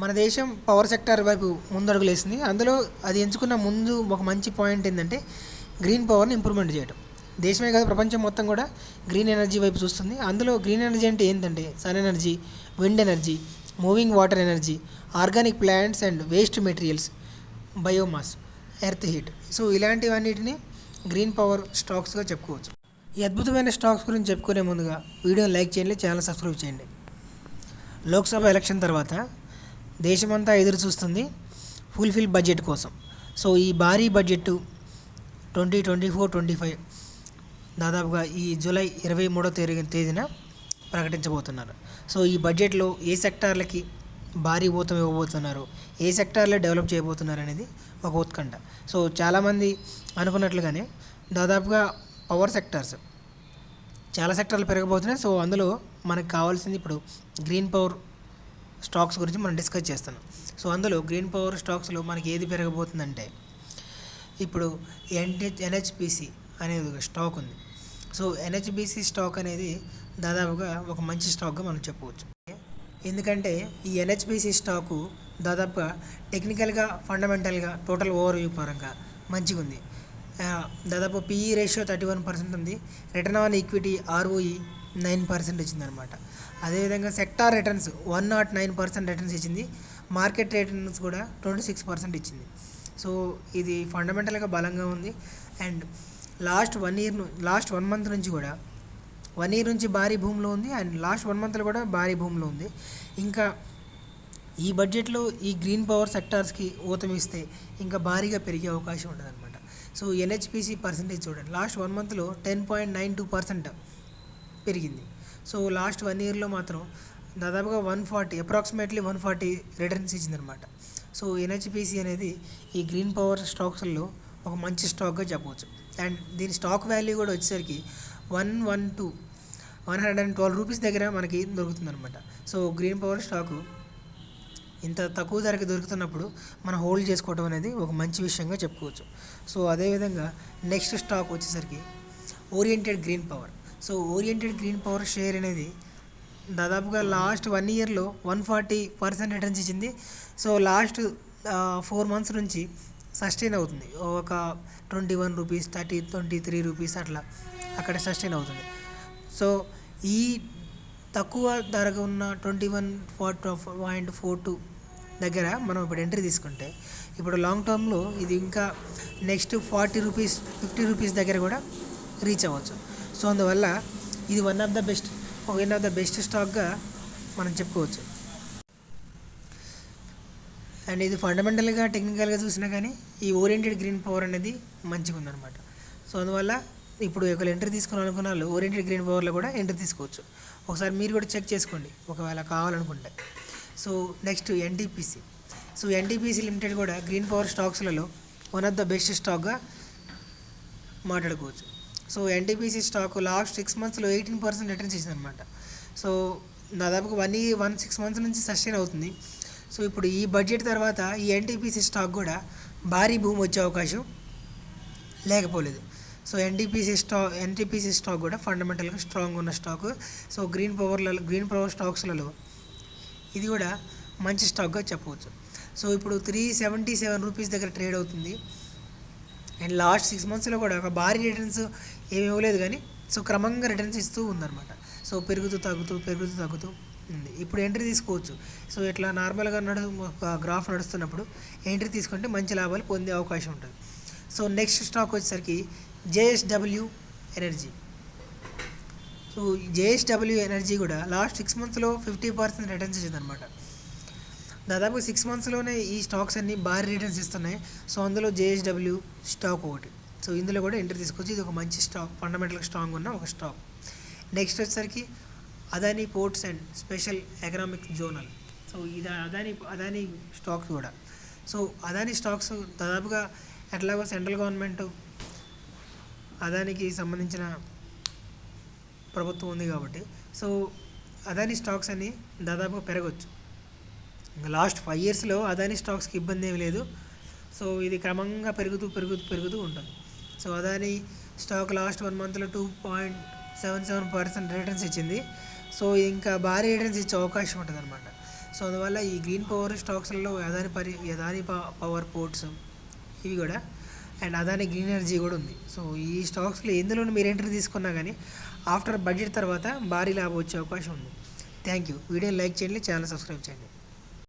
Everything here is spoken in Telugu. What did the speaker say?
మన దేశం పవర్ సెక్టార్ వైపు ముందడుగులేసింది అందులో అది ఎంచుకున్న ముందు ఒక మంచి పాయింట్ ఏంటంటే గ్రీన్ పవర్ని ఇంప్రూవ్మెంట్ చేయడం దేశమే కాదు ప్రపంచం మొత్తం కూడా గ్రీన్ ఎనర్జీ వైపు చూస్తుంది. అందులో గ్రీన్ ఎనర్జీ అంటే ఏంటంటే sun energy wind energy moving water energy organic plants and waste materials biomass earth heat so ఇలాంటివన్నిటిని green power స్టాక్స్గా చెప్పుకోవచ్చు. ఈ అద్భుతమైన స్టాక్స్ గురించి చెప్పుకునే ముందుగా వీడియోని లైక్ చేయండి ఛానల్ సబ్స్క్రైబ్ చేయండి. లోక్సభ ఎలక్షన్ తర్వాత దేశమంతా ఎదురు చూస్తుంది ఫుల్ఫిల్ బడ్జెట్ కోసం. సో ఈ భారీ budget twenty twenty four twenty five దాదాపుగా ఈ జూలై ఇరవై మూడో తేదీ తేదీన ప్రకటించబోతున్నారు. సో ఈ బడ్జెట్లో ఏ సెక్టార్లకి భారీ ఊతం ఇవ్వబోతున్నారు ఏ సెక్టార్లో డెవలప్ చేయబోతున్నారు అనేది ఒక ఉత్కంఠ. సో చాలామంది అనుకున్నట్లుగానే దాదాపుగా పవర్ సెక్టార్స్ చాలా సెక్టార్లు పెరగబోతున్నాయి. సో అందులో మనకు కావాల్సింది ఇప్పుడు గ్రీన్ పవర్ స్టాక్స్ గురించి మనం డిస్కస్ చేస్తున్నాం. సో అందులో గ్రీన్ పవర్ స్టాక్స్లో మనకి ఏది పెరగబోతుందంటే ఇప్పుడు ఎన్హెచ్ ఎన్హెచ్పిసి అనేది ఒక స్టాక్ ఉంది. సో ఎన్హెచ్బిసి స్టాక్ అనేది దాదాపుగా ఒక మంచి స్టాక్గా మనం చెప్పవచ్చు. ఎందుకంటే ఈ ఎన్హెచ్బిసి స్టాకు దాదాపుగా టెక్నికల్గా ఫండమెంటల్గా టోటల్ ఓవర్ వ్యూ పరంగా మంచిగా ఉంది. దాదాపు PE ratio thirty one percent ఉంది. Return on equity ROE nine percent ఇచ్చిందనమాట. అదేవిధంగా sector returns one not nine percent returns ఇచ్చింది. మార్కెట్ రిటర్న్స్ కూడా ట్వంటీ సిక్స్ పర్సెంట్ ఇచ్చింది. సో ఇది ఫండమెంటల్గా బలంగా ఉంది. And last one year last one month నుంచి కూడా వన్ ఇయర్ నుంచి భారీ భూమిలో ఉంది. అండ్ లాస్ట్ వన్ మంత్లో కూడా భారీ భూమిలో ఉంది. ఇంకా ఈ బడ్జెట్లో ఈ గ్రీన్ పవర్ సెక్టార్స్కి ఊతమిస్తే ఇంకా భారీగా పెరిగే అవకాశం ఉండదన్నమాట సో ఎన్హెచ్పిసి పర్సంటేజ్ చూడండి. లాస్ట్ వన్ మంత్లో ten point nine two percent పెరిగింది. సో లాస్ట్ వన్ ఇయర్లో మాత్రం దాదాపుగా one forty approximately one forty returns ఇచ్చిందనమాట so NHPC అనేది ఈ గ్రీన్ పవర్ స్టాక్స్లో ఒక మంచి స్టాక్గా చెప్పవచ్చు. అండ్ దీని స్టాక్ వాల్యూ కూడా వచ్చేసరికి one one two one hundred and twelve rupees దగ్గర మనకి దొరుకుతుందనమాట సో గ్రీన్ పవర్ స్టాకు ఇంత తక్కువ ధరకి దొరుకుతున్నప్పుడు మనం హోల్డ్ చేసుకోవడం అనేది ఒక మంచి విషయంగా చెప్పుకోవచ్చు. సో అదేవిధంగా నెక్స్ట్ స్టాక్ వచ్చేసరికి oriented green power. So oriented green power share అనేది దాదాపుగా లాస్ట్ వన్ ఇయర్లో వన్ ఫార్టీ పర్సెంట్ రిటర్న్స్ ఇచ్చింది. సో లాస్ట్ ఫోర్ మంత్స్ నుంచి సస్టైన్ అవుతుంది. ఒక twenty one rupees thirty twenty three rupees అట్లా అక్కడ సస్టైన్ అవుతుంది. సో ఈ తక్కువ ధరకు ఉన్న twenty one four point four two దగ్గర మనం ఇప్పుడు ఎంట్రీ తీసుకుంటే ఇప్పుడు లాంగ్ టర్మ్లో ఇది ఇంకా next forty rupees fifty rupees దగ్గర కూడా రీచ్ అవ్వచ్చు. సో అందువల్ల ఇది one of the best one of the best స్టాక్గా మనం చెప్పుకోవచ్చు. అండ్ ఇది ఫండమెంటల్గా టెక్నికల్గా చూసినా కానీ ఈ ఓరియంటెడ్ గ్రీన్ పవర్ అనేది మంచిగా ఉందన్నమాట. సో అందువల్ల ఇప్పుడు ఒకవేళ ఎంటర్ తీసుకోవాలనుకున్న వాళ్ళు ఓరియంటెడ్ గ్రీన్ పవర్లో కూడా ఎంటర్ తీసుకోవచ్చు. ఒకసారి మీరు కూడా చెక్ చేసుకోండి ఒకవేళ కావాలనుకుంటే. So next NTPC so NTPC limited కూడా గ్రీన్ పవర్ స్టాక్స్లలో వన్ ఆఫ్ ద బెస్ట్ స్టాక్గా మాట్లాడుకోవచ్చు. So NTPC stock last six మంత్స్లో ఎయిటీన్ పర్సెంట్ రిటర్న్స్ ఇచ్చిందనమాట సో దాదాపుగా వన్ ఈ వన్ సిక్స్ మంత్స్ నుంచి సస్టైన్ అవుతుంది. సో ఇప్పుడు ఈ బడ్జెట్ తర్వాత ఈ ఎన్టీపీసీ స్టాక్ కూడా భారీ భూమి వచ్చే అవకాశం లేకపోలేదు. So NTPC stock NTPC stock కూడా ఫండమెంటల్గా స్ట్రాంగ్ ఉన్న స్టాక్ సో గ్రీన్ పవర్లలో గ్రీన్ పవర్ స్టాక్స్లలో ఇది కూడా మంచి స్టాక్గా చెప్పవచ్చు. సో ఇప్పుడు త్రీ సెవెంటీ సెవెన్ రూపీస్ దగ్గర ట్రేడ్ అవుతుంది. అండ్ లాస్ట్ సిక్స్ మంత్స్లో కూడా ఒక భారీ రిటర్న్స్ ఏమి ఇవ్వలేదు కానీ సో క్రమంగా రిటర్న్స్ ఇస్తూ ఉందన్నమాట. సో పెరుగుతూ తగ్గుతూ పెరుగుతూ తగ్గుతూ ఉంది. ఇప్పుడు ఎంట్రీ తీసుకోవచ్చు. సో ఇట్లా నార్మల్గా నడు ఒక గ్రాఫ్ నడుస్తున్నప్పుడు ఎంట్రీ తీసుకుంటే మంచి లాభాలు పొందే అవకాశం ఉంటుంది. సో నెక్స్ట్ స్టాక్ వచ్చేసరికి JSW energy. So JSW energy కూడా లాస్ట్ సిక్స్ మంత్స్లో ఫిఫ్టీ పర్సెంట్ రిటర్న్స్ ఇచ్చిందనమాట దాదాపు సిక్స్ మంత్స్లోనే ఈ స్టాక్స్ అన్ని భారీ రిటర్న్స్ ఇస్తున్నాయి. సో అందులో జేఎస్డబ్ల్యూ స్టాక్ ఒకటి. సో ఇందులో కూడా ఎంటర్ తీసుకొచ్చి ఇది ఒక మంచి స్టాక్ ఫండమెంటల్ స్ట్రాంగ్ ఉన్న ఒక స్టాక్ నెక్స్ట్ వచ్చేసరికి Adani ports and special economic zonal so ఇది అదానీ అదానీ స్టాక్స్ కూడా. సో అదానీ స్టాక్స్ దాదాపుగా ఎట్లాగో సెంట్రల్ గవర్నమెంట్ అదానికి సంబంధించిన ప్రభుత్వం ఉంది కాబట్టి. సో అదానీ స్టాక్స్ అన్నీ దాదాపుగా పెరగవచ్చు లాస్ట్ ఫైవ్ ఇయర్స్లో అదానీ స్టాక్స్కి ఇబ్బంది ఏమీ లేదు. సో ఇది క్రమంగా పెరుగుతూ పెరుగుతూ పెరుగుతూ ఉంటుంది. So Adani stock last one మంత్లో two point seven seven percent returns ఇచ్చింది. సో ఇంకా భారీ రిటర్న్స్ ఇచ్చే అవకాశం ఉంటుంది అనమాట సో అందువల్ల ఈ గ్రీన్ పవర్ స్టాక్స్లలో అదాని పరి అదాని ప- పవర్ పోర్ట్స్ ఇవి కూడా అండ్ అదాని గ్రీన్ ఎనర్జీ కూడా ఉంది. సో ఈ స్టాక్స్లో ఎందులో మీరు ఎంట్రీ తీసుకున్నా కానీ ఆఫ్టర్ బడ్జెట్ తర్వాత భారీ లాభం వచ్చే అవకాశం ఉంది. Thank you. వీడియోని లైక్ చేయండి ఛానల్ సబ్స్క్రైబ్ చేయండి.